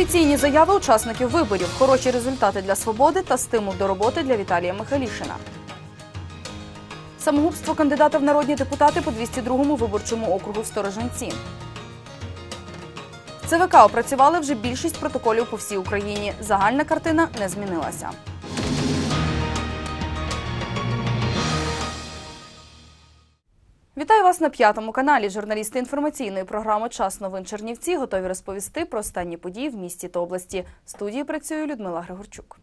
Офіційні заяви учасників виборів, хороші результати для свободи та стимул до роботи для Віталія Михайлішина. Самогубство кандидата в народні депутати по 202-му виборчому округу в Сторожинці. ЦВК опрацювали вже більшість протоколів по всій Україні. Загальна картина не змінилася. Вітаю вас на п'ятому каналі. Журналісти інформаційної програми Час новин Чернівці готові розповісти про останні події в місті та області. В студії працює Людмила Григорчук.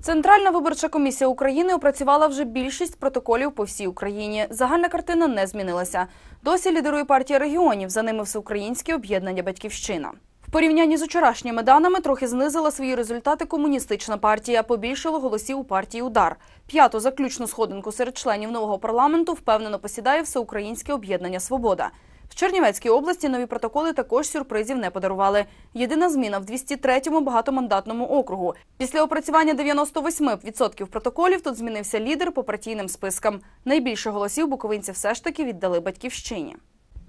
Центральна виборча комісія України опрацювала вже більшість протоколів по всій Україні. Загальна картина не змінилася. Досі лідерує партія регіонів. За ними всеукраїнське об'єднання Батьківщина. Порівнянні з учорашніми даними трохи знизила свої результати комуністична партія. Побільшало голосів у партії Удар. П'яту заключну сходинку серед членів нового парламенту впевнено посідає всеукраїнське об'єднання Свобода. В Чернівецькій області нові протоколи також сюрпризів не подарували. Єдина зміна в 203-му багатомандатному округу. Після опрацювання 98% протоколів тут змінився лідер по партійним спискам. Найбільше голосів буковинці все ж таки віддали батьківщині.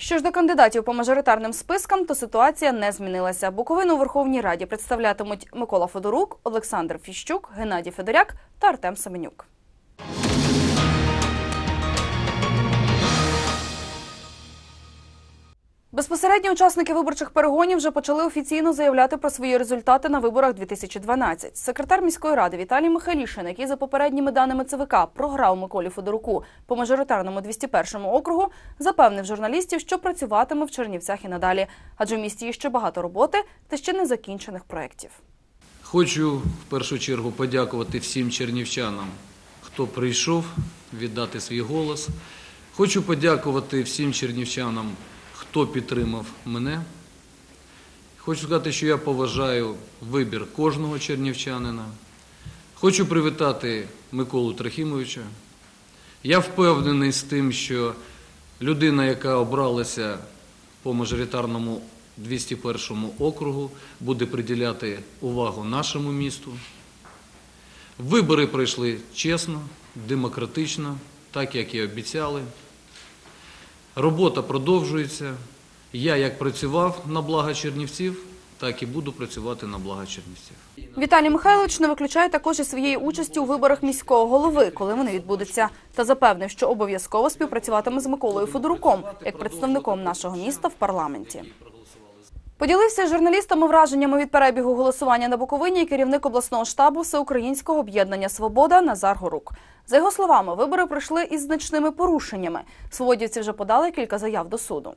Що ж до кандидатів по мажоритарним спискам, то ситуація не змінилася. Буковину у Верховній Раді представлятимуть Микола Федорук, Олександр Фіщук, Геннадій Федоряк та Артем Семенюк. Безпосередньо учасники виборчих перегонів вже почали офіційно заявляти про свої результати на виборах 2012. Секретар міської ради Віталій Михайлішин, який за попередніми даними ЦВК програв Миколі Федоруку по мажоритарному 201 округу, запевнив журналістів, що працюватиме в Чернівцях і надалі, адже в місті є ще багато роботи та ще не закінчених проєктів. Хочу в першу чергу подякувати всім чернівчанам, хто прийшов віддати свій голос. Хочу подякувати всім чернівчанам, хто підтримав мене. Хочу сказати, що я поважаю вибір кожного чернівчанина. Хочу привітати Миколу Трохімовича. Я впевнений з тим, що людина, яка обралася по мажоритарному 201 округу, буде приділяти увагу нашому місту. Вибори пройшли чесно, демократично, так як і обіцяли. Робота продовжується. Я як працював на благо Чернівців, так і буду працювати на благо Чернівців. Віталій Михайлович не виключає також і своєї участі у виборах міського голови, коли вони відбудуться, та запевнив, що обов'язково співпрацюватиме з Миколою Федоруком як представником нашого міста в парламенті. Поділився журналістами враженнями від перебігу голосування на Буковині керівник обласного штабу Всеукраїнського об'єднання Свобода Назар Горук. За його словами, вибори пройшли із значними порушеннями. Свободівці вже подали кілька заяв до суду.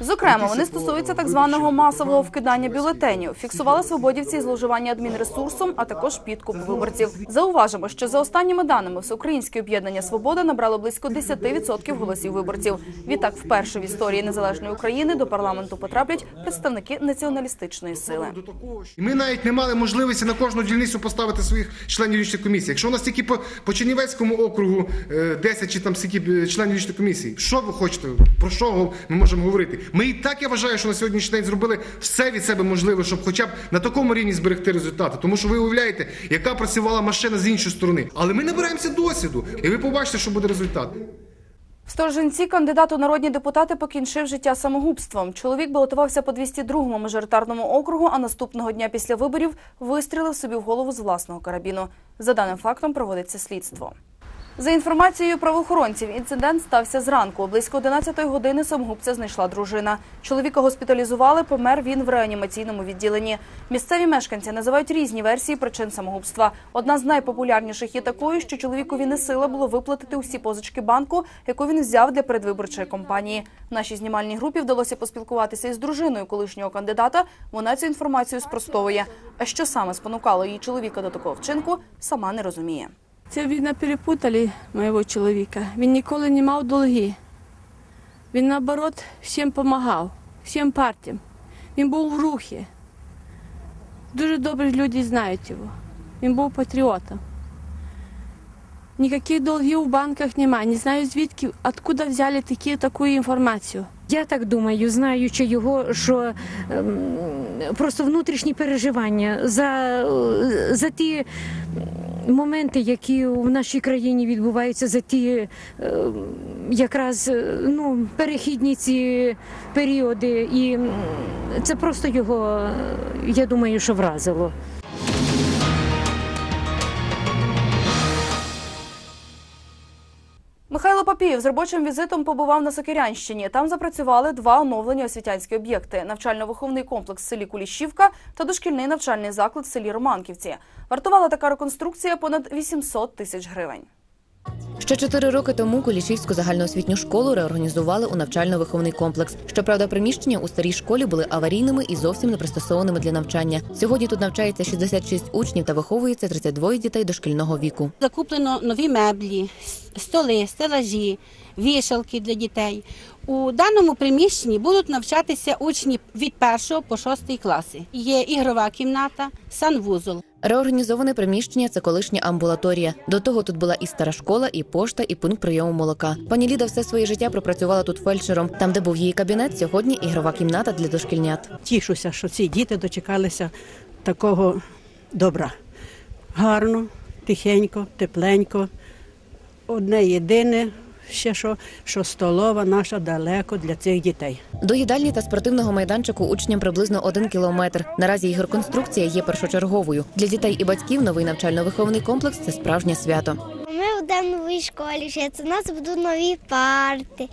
Зокрема, вони стосуються так званого масового вкидання бюлетенів. Фіксували свободівці зловживання адмінресурсом, а також підкуп виборців. Зауважимо, що за останніми даними Всеукраїнське об'єднання Свобода набрало близько 10% голосів виборців. Відтак, вперше в історії незалежної України до парламенту потраплять представники націоналістичної сили. Ми навіть не мали можливості на кожну дільницю поставити своїх членів лічної комісії. Якщо у нас тільки по, по Чернівецькому округу е, 10 чи там скільки е, членів лічної комісії, що ви хочете? Про що ми можемо говорити? Ми і так я вважаю, що на сьогоднішній день зробили все від себе можливе, щоб хоча б на такому рівні зберегти результати. Тому що ви уявляєте, яка працювала машина з іншої сторони. Але ми набираємося досвіду, і ви побачите, що буде результат. В Сторожинці кандидат у народні депутати покінчив життя самогубством. Чоловік балотувався по 202-му мажоритарному округу, а наступного дня після виборів вистрілив собі в голову з власного карабіну. За даним фактом проводиться слідство. За інформацією правоохоронців, інцидент стався зранку. Близько 11 години самогубця знайшла дружина. Чоловіка госпіталізували, помер він в реанімаційному відділенні. Місцеві мешканці називають різні версії причин самогубства. Одна з найпопулярніших є такою, що чоловікові не сила було виплатити усі позички банку, яку він взяв для передвиборчої кампанії. Нашій знімальній групі вдалося поспілкуватися із дружиною колишнього кандидата. Вона цю інформацію спростовує. А що саме спонукало її чоловіка до такого вчинку, сама не розуміє. Це видно перепутали моєго чоловіка. Він ніколи не мав долги. Він наоборот всім допомагав, всім партіям. Він був в рухі. Дуже добрі люди знають його. Він був патріотом. Ніяких долгів у банках немає. Не знаю звідки, откуда взяли такі, таку інформацію. Я так думаю, знаючи його, що ем, просто внутрішні переживання за, за ті моменти, які в нашій країні відбуваються за ті е, якраз е, ну, перехідні ці періоди. І це просто його, е, я думаю, що вразило. Михайло Папієв з робочим візитом побував на Сокирянщині. Там запрацювали два оновлені освітянські об'єкти: навчально-виховний комплекс в селі Кулішівка та дошкільний навчальний заклад в селі Романківці. Вартувала така реконструкція понад 800 тисяч гривень. Ще чотири роки тому Кулішівську загальноосвітню школу реорганізували у навчально-виховний комплекс. Щоправда, приміщення у старій школі були аварійними і зовсім не пристосованими для навчання. Сьогодні тут навчається 66 учнів та виховується 32 дітей дошкільного віку. Закуплено нові меблі, столи, стелажі, вішалки для дітей. У даному приміщенні будуть навчатися учні від 1 по 6 класи. Є ігрова кімната, санвузол. Реорганізоване приміщення це колишня амбулаторія. До того тут була і стара школа, і пошта, і пункт прийому молока. Пані Ліда все своє життя пропрацювала тут фельдшером. Там, де був її кабінет, сьогодні ігрова кімната для дошкільнят. тішуся, що ці діти дочекалися такого добра. Гарно, тихенько, тепленько. Одне єдине, ще що, що столова наша далеко для цих дітей. До їдальні та спортивного майданчику учням приблизно один кілометр. Наразі їх реконструкція є першочерговою. Для дітей і батьків новий навчально-виховний комплекс це справжнє свято. Ми будемо в новій школі вчитися. У нас будуть нові парти,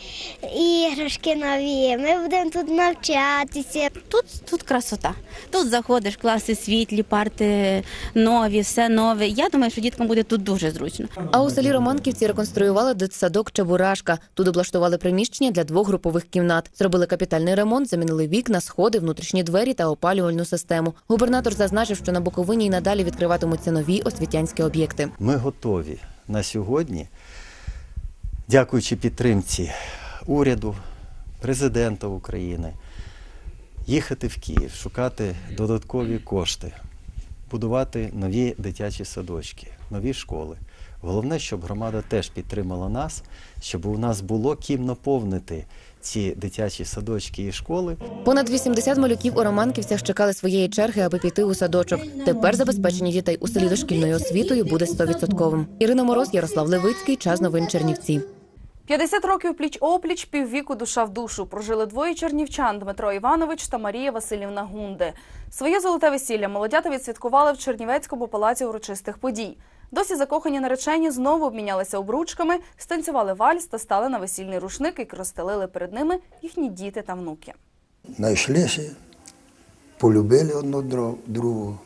іграшки нові. Ми будемо тут навчатися. Тут, тут красота. Тут заходиш, класи світлі, парти нові, все нове. Я думаю, що діткам буде тут дуже зручно. А у селі Романківці реконструювали дитсадок Чебурашка. Тут облаштували приміщення для двох групових кімнат. Зробили капітальний ремонт, замінили вікна, сходи, внутрішні двері та опалювальну систему. Губернатор зазначив, що на Буковині й надалі відкриватимуться нові освітянські об'єкти. Ми готові на сьогодні, дякуючи підтримці уряду, президента України, їхати в Київ, шукати додаткові кошти, будувати нові дитячі садочки, нові школи. Головне, щоб громада теж підтримала нас, щоб у нас було ким наповнити ці дитячі садочки і школи. Понад 80 малюків у Романківцях чекали своєї черги, аби піти у садочок. Тепер забезпечення дітей у селі дошкільною освітою буде 100%. Ірина Мороз, Ярослав Левицький, час новин Чернівці. 50 років пліч-опліч, піввіку душа в душу. Прожили двоє чернівчан Дмитро Іванович та Марія Васильівна Гунди. Своє золоте весілля молодята відсвяткували в Чернівецькому палаці урочистих подій. Досі закохані наречені знову обмінялися обручками, станцювали вальс та стали на весільний рушник, який розстелили перед ними їхні діти та внуки. Знайшлися, полюбили одне дро- другого.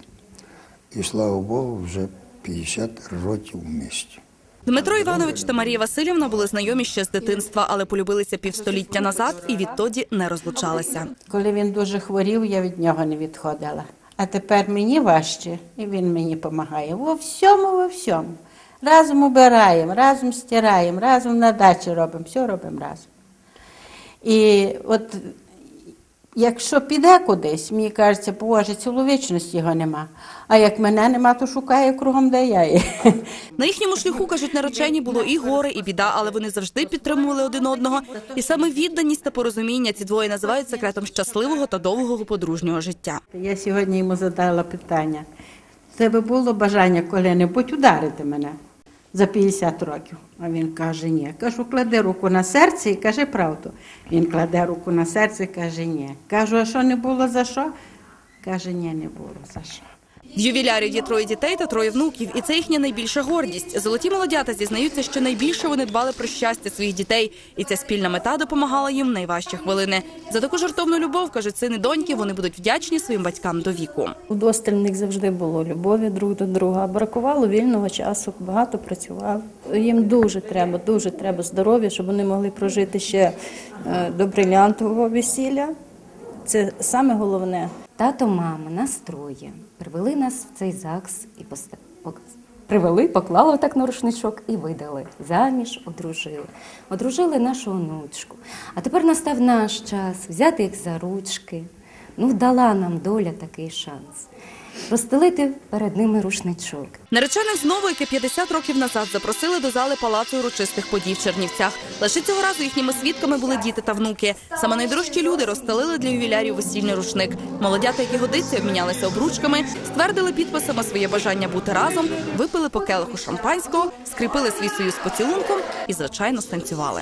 І слава Богу, вже 50 років в місті. Дмитро Іванович та Марія Васильівна були знайомі ще з дитинства, але полюбилися півстоліття назад і відтоді не розлучалися. Коли він дуже хворів, я від нього не відходила. А тепер мені важче, і він мені допомагає. Во всьому, во всьому. Разом убираємо, разом стираємо, разом на дачі робимо, все робимо разом. І от якщо піде кудись, мені кажеться, боже, ціловічності його нема. А як мене нема, то шукає кругом, де я є. На їхньому шляху, кажуть наречені, було і горе, і біда, але вони завжди підтримували один одного. І саме відданість та порозуміння ці двоє називають секретом щасливого та довгого подружнього життя. Я сьогодні йому задала питання. В тебе було бажання коли-небудь ударити мене за 50 років? А він каже, ні. Кажу, клади руку на серце і кажи правду. Він кладе руку на серце і каже, ні. Кажу, а що не було за що? Каже, ні, не було за що. В ювілярі є троє дітей та троє внуків, і це їхня найбільша гордість. Золоті молодята зізнаються, що найбільше вони дбали про щастя своїх дітей, і ця спільна мета допомагала їм в найважчі хвилини. За таку жартовну любов кажуть сини доньки, вони будуть вдячні своїм батькам до віку. Удосталь них завжди було любові друг до друга. Бракувало вільного часу, багато працював. Їм дуже треба, дуже треба здоров'я, щоб вони могли прожити ще е, до брилянтового весілля. Це саме головне. Тато, мама, нас троє. Привели нас в цей ЗАГС і поста... Привели, поклали так на рушничок і видали. Заміж одружили. Одружили нашу онучку. А тепер настав наш час взяти їх за ручки. Ну, дала нам доля такий шанс. Розстелити перед ними рушничок. Наречених знову, як і 50 років назад, запросили до зали палацу урочистих подій в Чернівцях. Лише цього разу їхніми свідками були діти та внуки. Саме найдорожчі люди розстелили для ювілярів весільний рушник. Молодята, які годиться, обмінялися обручками, ствердили підписами своє бажання бути разом, випили по келиху шампанського, скріпили свій союз поцілунком і, звичайно, станцювали.